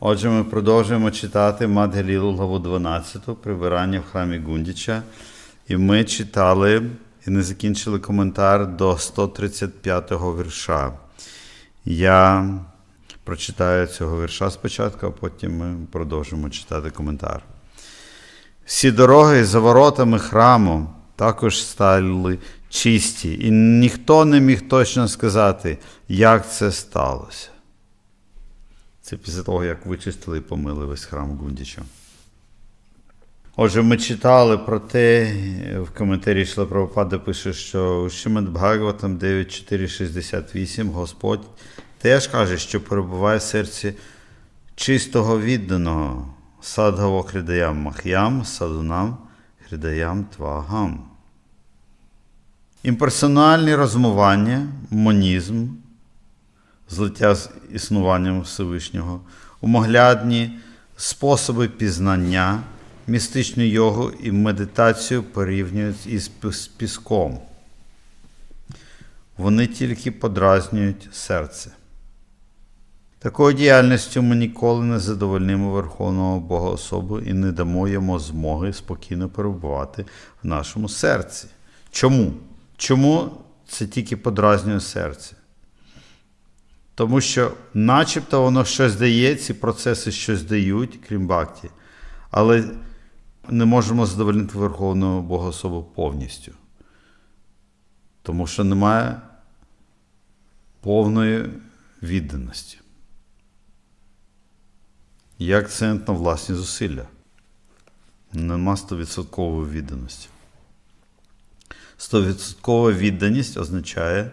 Отже, ми продовжуємо читати Мадгелілу главу 12, прибирання в храмі Гундіча. І ми читали і не закінчили коментар до 135-го вірша. Я прочитаю цього вірша спочатку, а потім ми продовжимо читати коментар. Всі дороги за воротами храму також стали чисті, і ніхто не міг точно сказати, як це сталося. Це після того, як вичистили і помили весь храм Гундіча. Отже, ми читали про те, в коментарі Шла Прабхупада пише, що у Шимад Бхагаватам 9.4.68 Господь теж каже, що перебуває в серці чистого відданого садгаво хридаям мах'ям, садунам хридаям твагам. Імперсональні розмовання, монізм, злиття з існуванням Всевишнього, умоглядні способи пізнання, містичну йогу і медитацію порівнюють із піском. Вони тільки подразнюють серце. Такою діяльністю ми ніколи не задовольнимо Верховного Бога особу і не дамо йому змоги спокійно перебувати в нашому серці. Чому? Чому це тільки подразнює серце? Тому що, начебто, воно щось дає, ці процеси щось дають, крім бакті, але не можемо задовольнити Верховного Богоособу повністю. Тому що немає повної відданості. Є акцент на власні зусилля. Нема 100% відданості. 100% відданість означає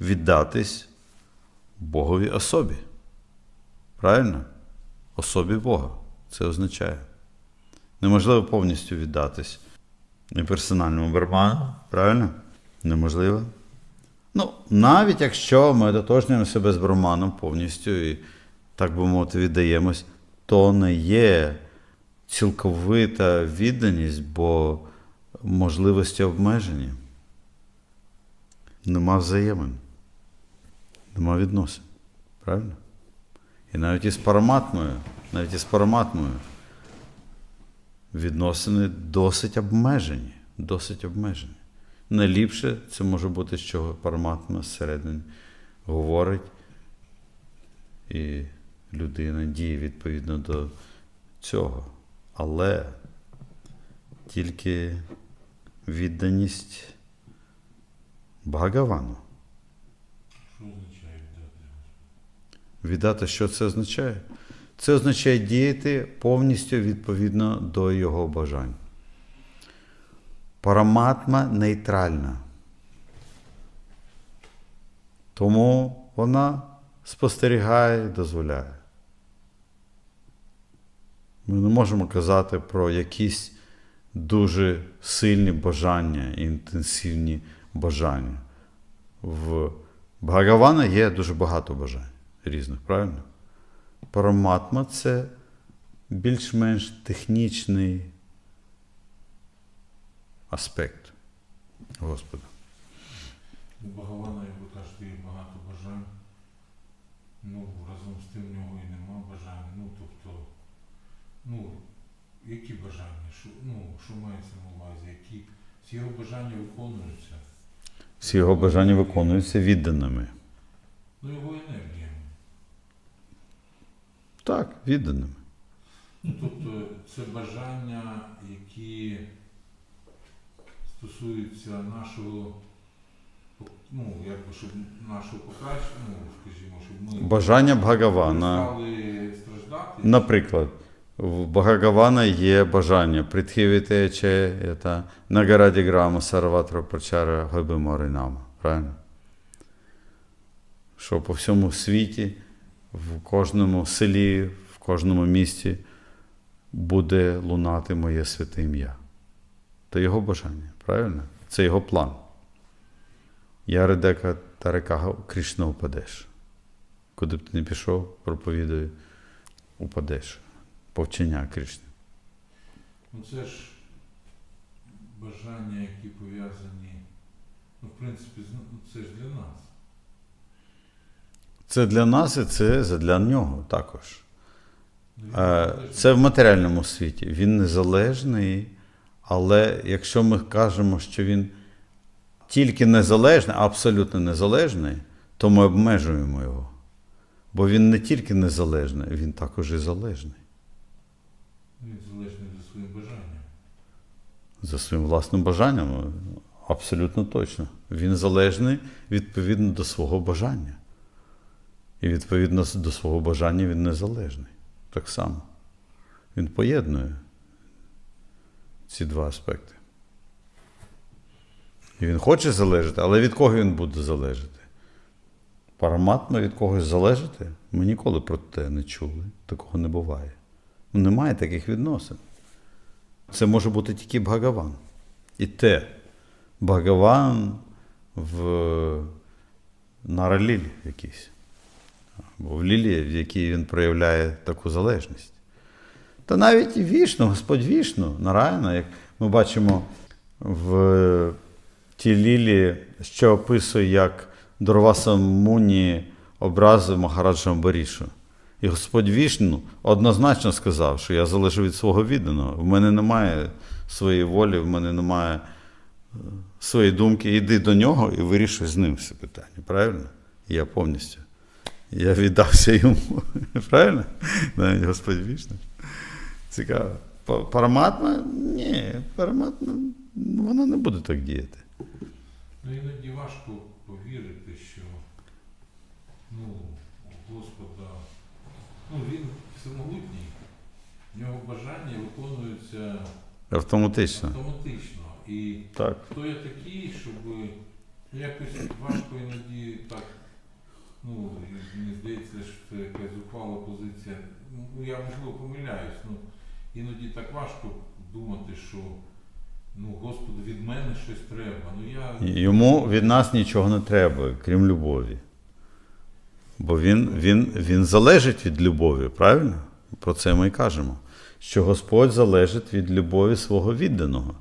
віддатись Боговій особі. Правильно? Особі Бога. Це означає. Неможливо повністю віддатись і персональному барману. Правильно? Неможливо. Ну, навіть якщо ми дотожнюємо себе з барманом повністю і, так би мовити, віддаємось, то не є цілковита відданість, бо можливості обмежені. Нема взаємин. Нема відносин. Правильно? І навіть із параматмою, навіть із параматмою відносини досить обмежені. Досить обмежені. Найліпше це може бути, що параматма зсередини говорить, і людина діє відповідно до цього. Але тільки відданість Бхагавану. Віддати, що це означає? Це означає діяти повністю відповідно до його бажань. Параматма нейтральна. Тому вона спостерігає і дозволяє. Ми не можемо казати про якісь дуже сильні бажання, інтенсивні бажання. В Бхагавана є дуже багато бажань різних, правильно? Параматма це більш-менш технічний аспект Господа. У Багавана, як ви кажете, є багато бажань. Ну, разом з тим в нього і нема бажань. Ну, тобто, ну, які бажання? Що, ну, що мається на увазі? Які всі його бажання виконуються? Всі його бажання виконуються відданими. Ну, його енергіями. Так, відданими. Ну, тобто, це бажання, які стосуються нашого, ну, якби, щоб нашого покращення, ну, скажімо, щоб ми Бажання Бхагавана. страждати. Наприклад, в Бхагавана є бажання притхівітече це нагараді грама сарватра прачара габимори нама. Правильно? Що по всьому світі, в кожному селі, в кожному місті буде лунати моє святе ім'я. Це його бажання, правильно? Це його план. Я редека Тарекага Кришна упадеш. Куди б ти не пішов, проповідую, упадеш. Повчення Кришни. Ну це ж бажання, які пов'язані, ну, в принципі, ну, це ж для нас. Це для нас і це для нього також. Е. Це в матеріальному світі. Він незалежний, але якщо ми кажемо, що він тільки незалежний, абсолютно незалежний, то ми обмежуємо його. Бо він не тільки незалежний, він також і залежний Він залежний за своїм бажанням. за своїм власним бажанням. Абсолютно точно. Він залежний відповідно до свого бажання. І відповідно до свого бажання він незалежний. Так само. Він поєднує ці два аспекти. І він хоче залежати, але від кого він буде залежати? Параматно від когось залежати? Ми ніколи про те не чули. Такого не буває. Ну, немає таких відносин. Це може бути тільки Бхагаван. І те, Бхагаван в Наралілі якийсь. Або в Лілі, в якій він проявляє таку залежність. Та навіть і Вішну, Господь Вішну, Нараяна, як ми бачимо в тій Лілі, що описує, як Дорваса Муні образив Махараджа Амбарішу. І Господь Вішну однозначно сказав, що я залежу від свого відданого. В мене немає своєї волі, в мене немає е, своєї думки. Іди до нього і вирішуй з ним все питання. Правильно? Я повністю. Я віддався йому. Правильно? Навіть Господь Вішну. Цікаво. Па- Параматма? Ні, параматма, вона не буде так діяти. Ну іноді важко повірити, що ну, Господа, ну він всемогутній, в нього бажання виконуються Автоматично. автоматично. І Так. хто я такий, щоб якось важко іноді так. Ну, мені здається, що це якась зухвала позиція. Ну, я можливо помиляюсь, ну іноді так важко думати, що ну, Господу від мене щось треба. Ну я Йому від нас нічого не треба, крім любові. Бо він, він, він залежить від любові, правильно? Про це ми і кажемо. Що Господь залежить від любові свого відданого.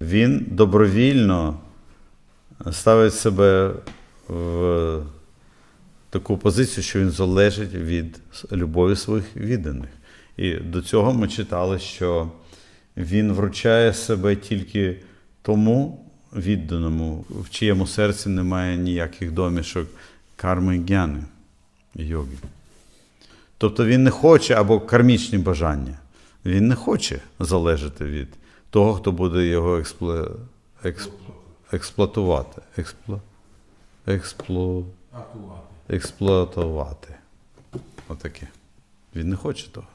Він добровільно ставить себе в таку позицію, що він залежить від любові своїх відданих. І до цього ми читали, що він вручає себе тільки тому відданому, в чиєму серці немає ніяких домішок карми і гьяни, йоги. Тобто він не хоче або кармічні бажання. Він не хоче залежати від того, хто буде його експле... експ... експлуатувати.Експло... Експло... атувати. Експлуатувати. Отаке. Він не хоче того.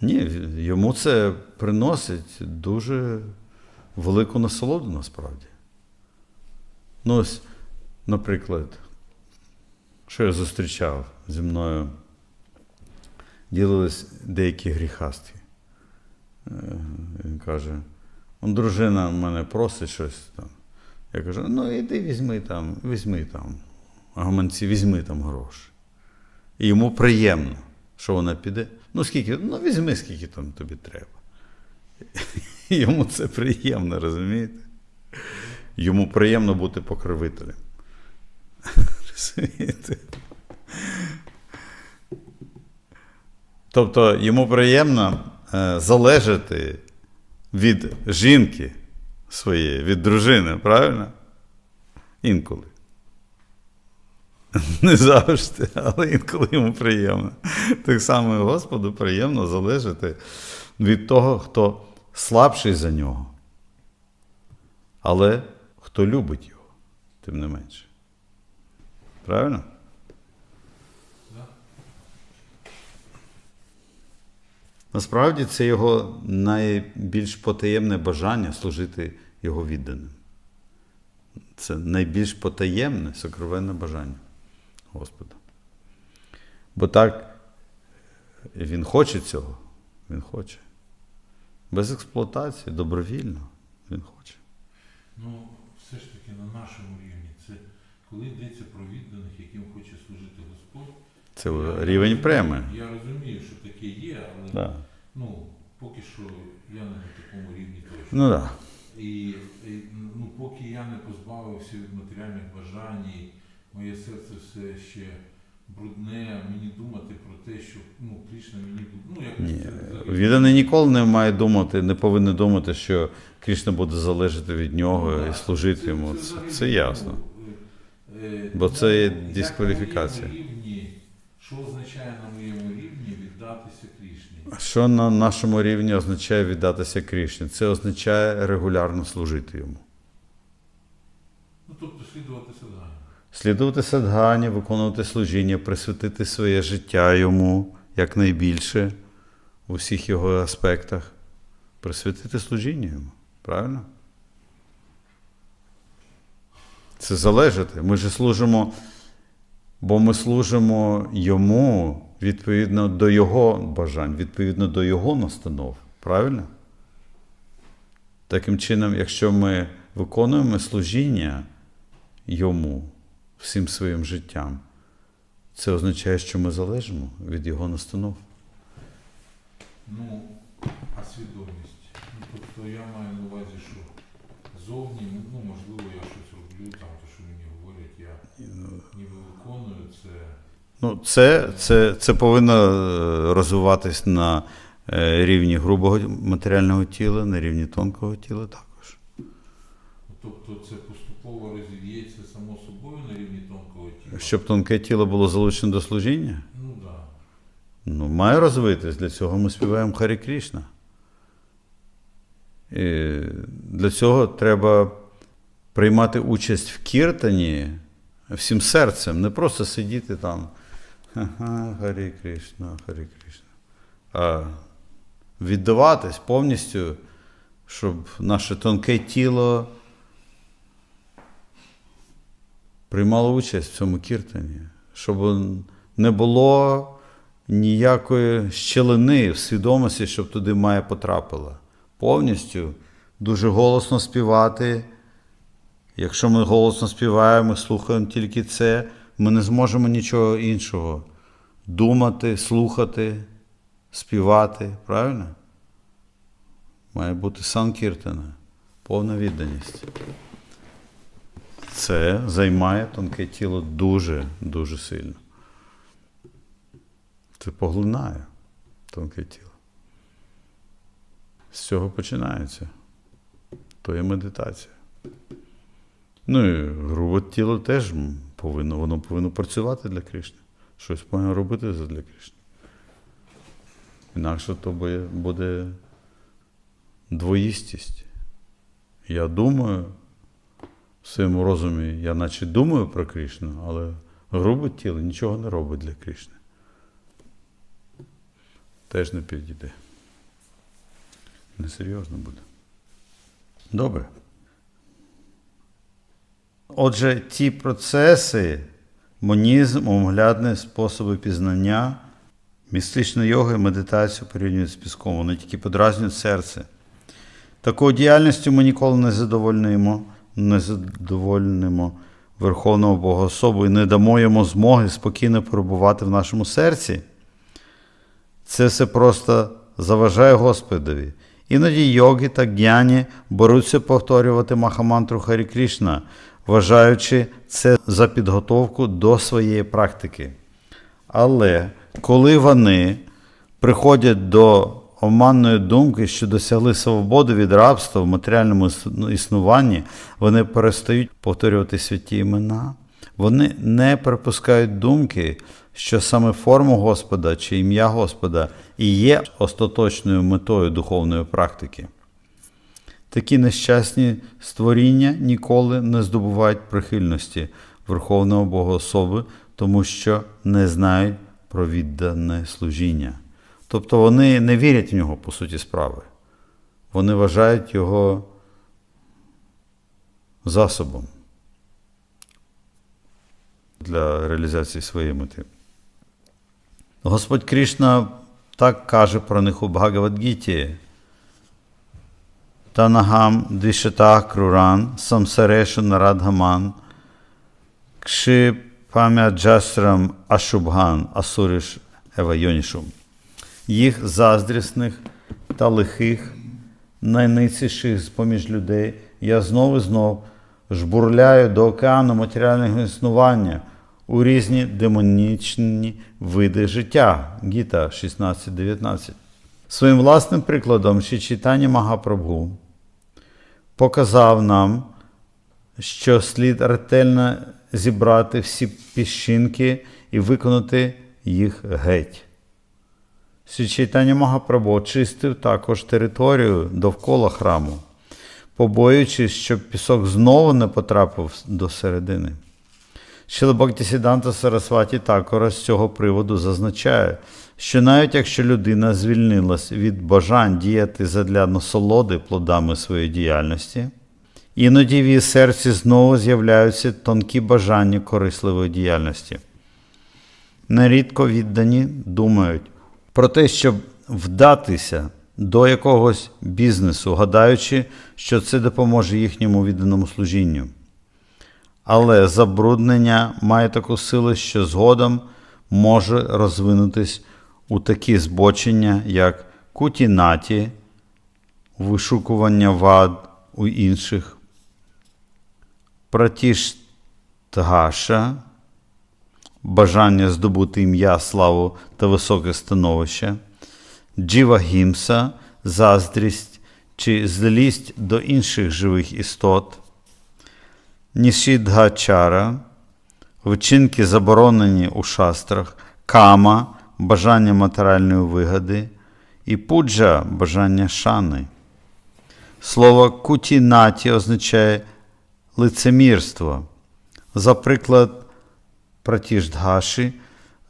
Ні, йому це приносить дуже велику насолоду насправді. Ну, ось, наприклад, що я зустрічав зі мною, ділились деякі гріхасті. Е, Він каже: «Он дружина мене просить щось там. Я кажу, ну іди візьми там, візьми там, гаманці, візьми там гроші. І йому приємно, що вона піде. Ну, скільки, ну візьми, скільки там тобі треба. Йому це приємно, розумієте? Йому приємно бути покровителем. Розумієте? Тобто йому приємно е, залежати від жінки своєї, від дружини, правильно? Інколи. Не завжди, але інколи йому приємно. Так само і Господу приємно залежати від того, хто слабший за нього. Але хто любить його, тим не менше. Правильно? Да? Насправді це його найбільш потаємне бажання служити його відданим. Це найбільш потаємне, сокровенне бажання Господа. Бо так він хоче цього, він хоче. Без експлуатації, добровільно він хоче. Ну, все ж таки на нашому рівні. Це коли йдеться про відданих, яким хоче служити Господь. Це я рівень преми. Я розумію, що таке є, але Да. ну, поки що я не на такому рівні точно. Ну. Да. І, і ну, поки я не позбавився від матеріальних бажань, моє серце все ще брудне, мені думати про те, щоб Ні. це взагалі- Відданий ніколи не має думати, не повинен думати, що Кришна буде залежати від нього Ну, і служити йому. Це, взагалі, це ясно. ну, е, е, Бо це є як дискваліфікація. моєму рівні, що означає на моєму рівні віддатися Крішні? Що на нашому рівні означає віддатися Кришні? Це означає регулярно служити йому. Ну, тобто слідувати саданню. Слідувати садгані, виконувати служіння, присвятити своє життя йому якнайбільше у всіх його аспектах. Присвятити служіння йому. Правильно? Це залежати. Ми ж служимо, бо ми служимо йому відповідно до його бажань, відповідно до його настанов. Правильно? Таким чином, якщо ми виконуємо служіння йому всім своїм життям, це означає, що ми залежимо від його настанов. Ну, а свідомість. Ну, тобто я маю на увазі, що зовні, ну, можливо, я щось роблю, там, то, що мені говорять, я ніби виконую це. Ну, це, це, це повинно е, розвиватись на е, рівні грубого матеріального тіла, на рівні тонкого тіла також. Тобто це поступово розів'ється само собою на рівні тонкого тіла. Щоб тонке тіло було залучено до служіння, Ну так. Да. ну, має розвитись. Для цього ми співаємо Харі Крішна. І для цього треба приймати участь в кіртані всім серцем, не просто сидіти там. Ха-ха, Харі Кришна, Харі Кришна. А віддаватись повністю, щоб наше тонке тіло приймало участь в цьому кіртані, щоб не було ніякої щелини в свідомості, щоб туди має потрапила. Повністю дуже голосно співати. Якщо ми голосно співаємо, слухаємо тільки це, ми не зможемо нічого іншого думати, слухати, співати. Правильно? Має бути санкіртана, повна відданість. Це займає тонке тіло дуже, дуже сильно. Це поглинає тонке тіло. З цього починається. То є медитація. Ну і грубе тіло теж повинно, воно повинно працювати для Кришни. Щось повинно робити для Кришни. Інакше то буде- двоїстість. Я думаю, в своєму розумі, я наче думаю про Кришну, але грубе тіло нічого не робить для Кришни. Теж не підійде. Несерйозно буде. Добре. Отже, ті процеси, монізм, умоглядні способи пізнання, містична йога і медитацію порівнюють з піском, вони тільки подразнюють серце. Такою діяльністю ми ніколи не задовольнимо, не задовольнимо Верховного Богоособу і не дамо йому змоги спокійно перебувати в нашому серці. Це все просто заважає Господові. Іноді йоги та г'яні беруться повторювати Махамантру Харі Крішна, вважаючи це за підготовку до своєї практики. Але коли вони приходять до оманної думки, що досягли свободи від рабства в матеріальному існуванні, вони перестають повторювати святі імена. Вони не припускають думки, що саме форма Господа чи ім'я Господа і є остаточною метою духовної практики. Такі нещасні створіння ніколи не здобувають прихильності Верховного Богоособи, тому що не знають про віддане служіння. Тобто вони не вірять в нього по суті справи. Вони вважають його засобом для реалізації своєї мети. Господь Кришна так каже про них у Бхагавадгіті. Танагам Дишата Круран, Самсарешу Нарадгаман, Кши Памяджасрам Ашубган, Асуриш Евайонішум. Їх заздрісних та лихих, найниціших з поміж людей, я знов і знов жбурляю до океану матеріального існування у різні демонічні види життя. Гіта 16.19. Своїм власним прикладом ще читання Магапрабху показав нам, що слід ретельно зібрати всі піщинки і виконати їх геть. Сі Чайтання Магапрабху очистив також територію довкола храму, побоюючись, щоб пісок знову не потрапив до середини. Шіла Бхактисіданта Сарасваті також з цього приводу зазначає, що навіть якщо людина звільнилась від бажань діяти задля насолоди плодами своєї діяльності, іноді в її серці знову з'являються тонкі бажання корисливої діяльності. Нерідко віддані думають про те, щоб вдатися до якогось бізнесу, гадаючи, що це допоможе їхньому відданому служінню. Але забруднення має таку силу, що згодом може розвинутись у такі збочення, як кутінаті, вишукування вад у інших, пратіштгаша, бажання здобути ім'я, славу та високе становище, джівагімса, заздрість чи злість до інших живих істот, нішідгачара, вчинки заборонені у шастрах, кама, бажання матеріальної вигоди і пуджа бажання шани. Слово кутінаті означає лицемірство. За приклад пратіждгаші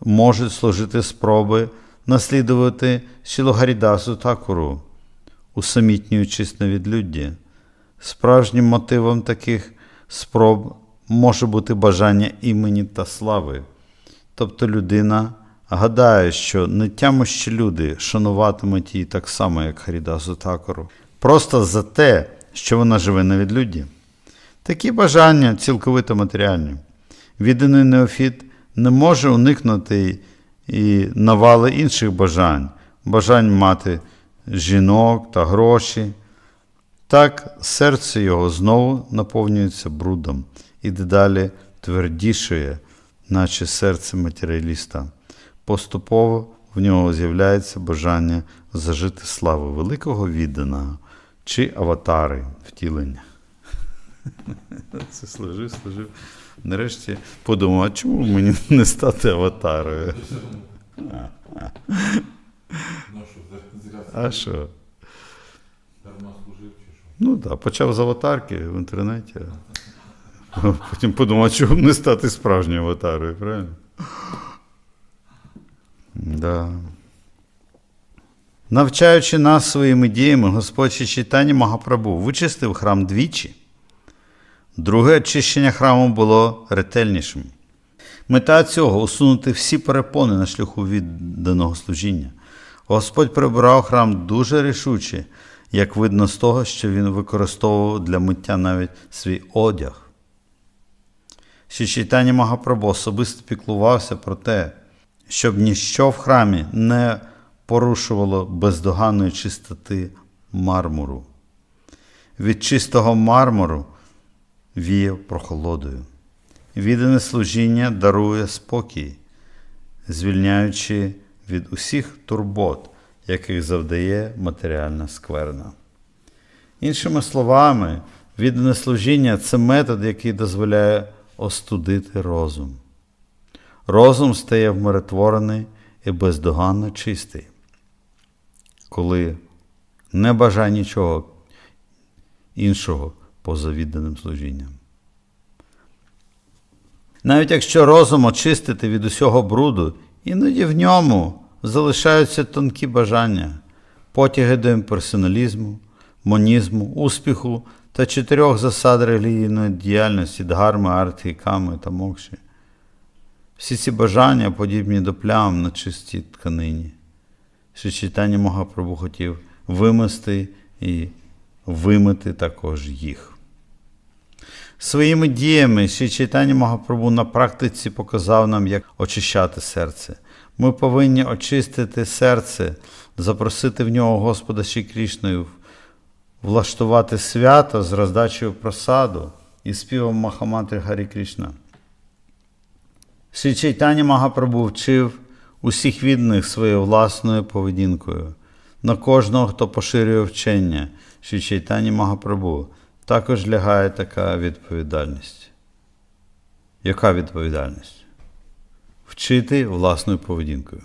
можуть служити спроби наслідувати Шілогарідасу Такуру, усамітнюючись на відлюдді. Справжнім мотивом таких спроб може бути бажання імені та слави. Тобто людина гадає, що нетямощі люди шануватимуть її так само, як Харідасу Такору, просто за те, що вона живе на відлюдді. Такі бажання цілковито матеріальні. Відданий неофіт не може уникнути і навали інших бажань, бажань мати жінок та гроші. Так серце його знову наповнюється брудом і дедалі твердішає, наче серце матеріаліста. Поступово в нього з'являється бажання зажити славу великого відданого чи аватари втілення. Це служив, служив. Нарешті подумав, а чому мені не стати аватарою? А що? Ну так, почав з аватарки в інтернеті. Потім подумав, чому не стати справжньою аватарою, правильно? Да. Навчаючи нас своїми діями, Господь читання Магапрабу вичистив храм двічі. Друге очищення храму було ретельнішим. Мета цього усунути всі перепони на шляху відданого служіння. Господь прибирав храм дуже рішуче, як видно з того, що він використовував для миття навіть свій одяг. Ще читання Магапрабу особисто піклувався про те, щоб ніщо в храмі не порушувало бездоганної чистоти мармуру. Від чистого мармуру віяв прохолодою. Віддане служіння дарує спокій, звільняючи від усіх турбот, яких завдає матеріальна скверна. Іншими словами, віддане служіння це метод, який дозволяє остудити розум. Розум стає вмиротворений і бездоганно чистий, коли не бажає нічого іншого поза відданим служінням. Навіть якщо розум очистити від усього бруду, іноді в ньому залишаються тонкі бажання, потяги до імперсоналізму, монізму, успіху та чотирьох засад релігійної діяльності дгарми, ками та мокші. Всі ці бажання подібні до плям на чистій тканині. Що читання Магапрабу хотів вимести і вимити також їх. Своїми діями ще читання Магапрабу на практиці показав нам, як очищати серце. Ми повинні очистити серце, запросити в нього Господа Ші Крішною, влаштувати свято з роздачею просаду і співом Махамантри Гарі Крішна. Ші Чайтані Магапрабу вчив усіх відданих своєю власною поведінкою. На кожного, хто поширює вчення, що Чайтані Магапрабу, також лягає така відповідальність. Яка відповідальність? Вчити власною поведінкою.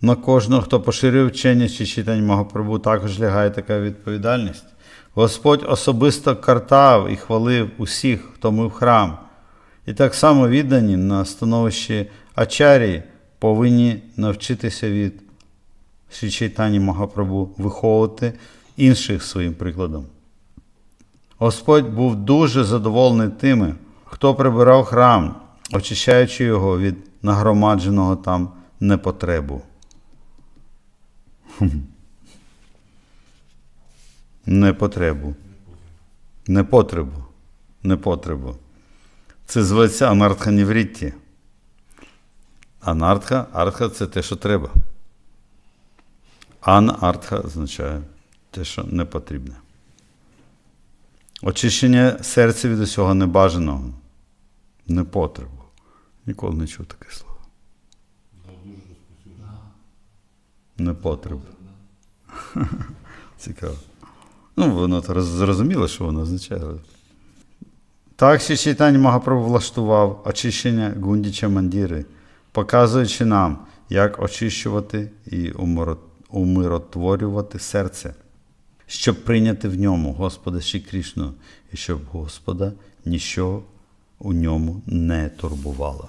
На кожного, хто поширює вчення чи читань Магапрабу, також лягає така відповідальність. Господь особисто картав і хвалив усіх, хто мив храм. І так само віддані на становищі Ачарі повинні навчитися від Шрі Чайтані Магапрабу виховувати інших своїм прикладом. Господь був дуже задоволений тими, хто прибирав храм, очищаючи його від нагромадженого там непотребу. Непотребу. Непотребу. Непотребу. Це зветься анартха ніврітті. Анартха, артха це те, що треба. Ан артха означає те, що не потрібне. Очищення серця від усього небажаного, непотребу. Ніколи не чув таке слово. Дуже Цікаво. Ну, воно зрозуміло, що воно означає. Так ще читання Магапрабу влаштував очищення Гундіча Мандіри, показуючи нам, як очищувати і умиротворювати серце, щоб прийняти в ньому Господа Ші Крішну, і щоб Господа нічого у ньому не турбувало.